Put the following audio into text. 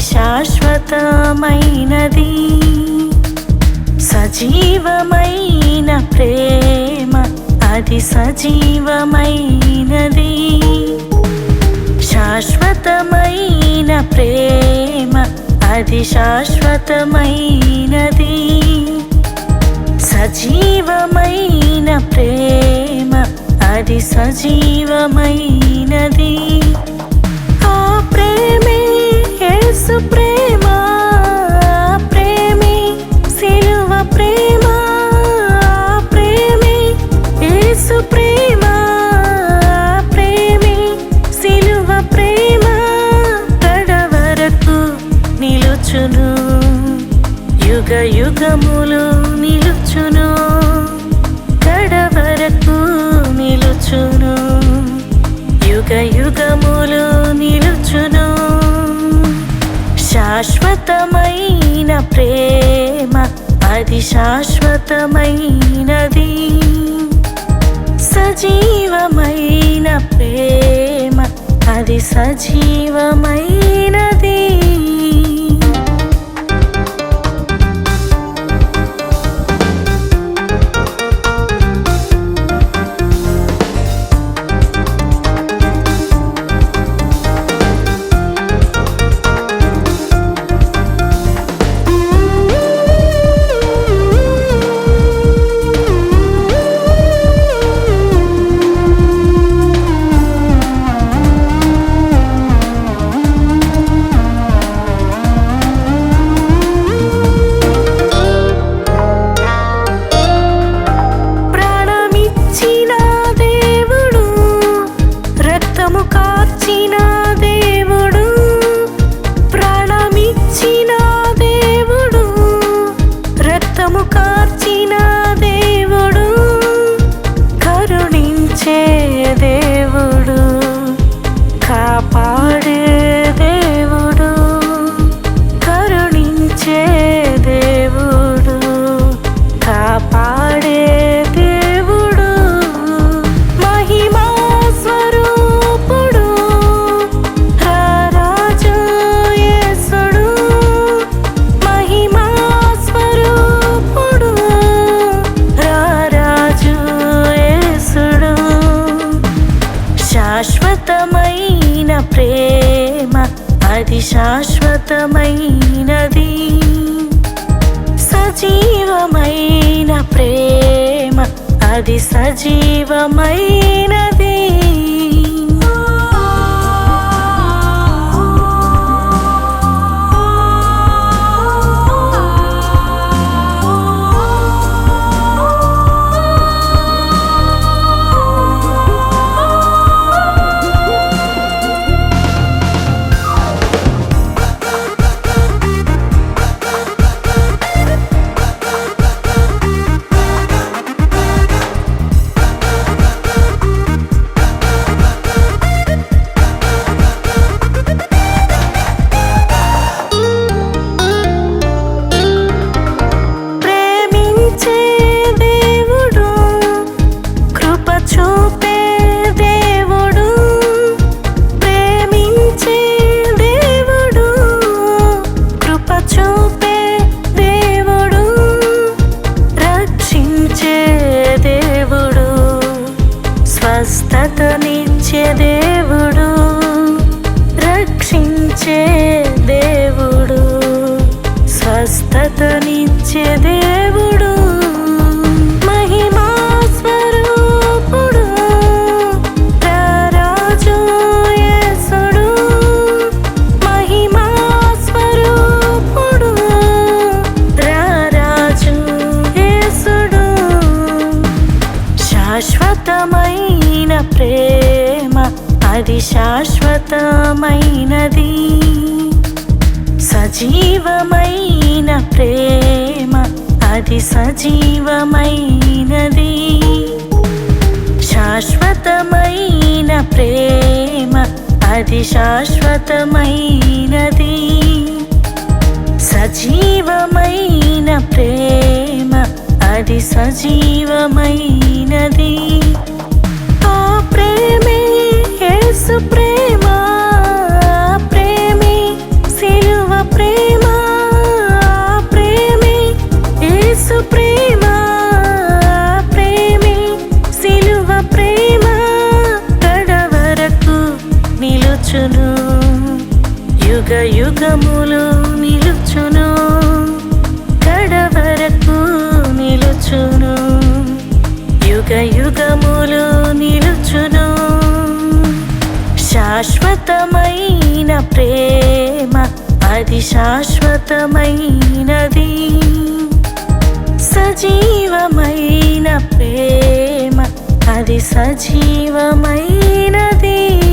శాశ్వతమైనది సజీవమైన ప్రేమ అది సజీవమైనది. శాశ్వతమైన ప్రేమ అది శాశ్వతమైనది. సజీవమైన ప్రేమ అది సజీవమైనది. యుగ యుగములు నిలుచును. కడవరకు నిలుచును. యుగ యుగములు నిలుచును. శాశ్వతమైన ప్రేమ అది శాశ్వతమైనది. సజీవమైన ప్రేమ అది సజీవమైనది. శాశ్వతమైన ప్రేమ అది శాశ్వతమైనది. సజీవమైన ప్రేమ అది సజీవమైన స్వస్థతనిచ్చే దేవుడు రక్షించే దేవుడు స్వస్థతనిచ్చే దేవుడు శాశ్వతమ అది శాశ్వతమైనది. సజీవమైన ప్రేమ అది సజీవమైనది. శాశ్వతమైన ప్రేమ అది శాశ్వతమైనది. సజీవమైన ప్రేమ అది సజీవమైనది. ఆ ప్రేమే యుగములు నిలుచును. కడవరకు నిలుచును. యుగ యుగములు నిలుచును. శాశ్వతమైన ప్రేమ అది శాశ్వతమైనది. సజీవమైన ప్రేమ అది సజీవమైనది.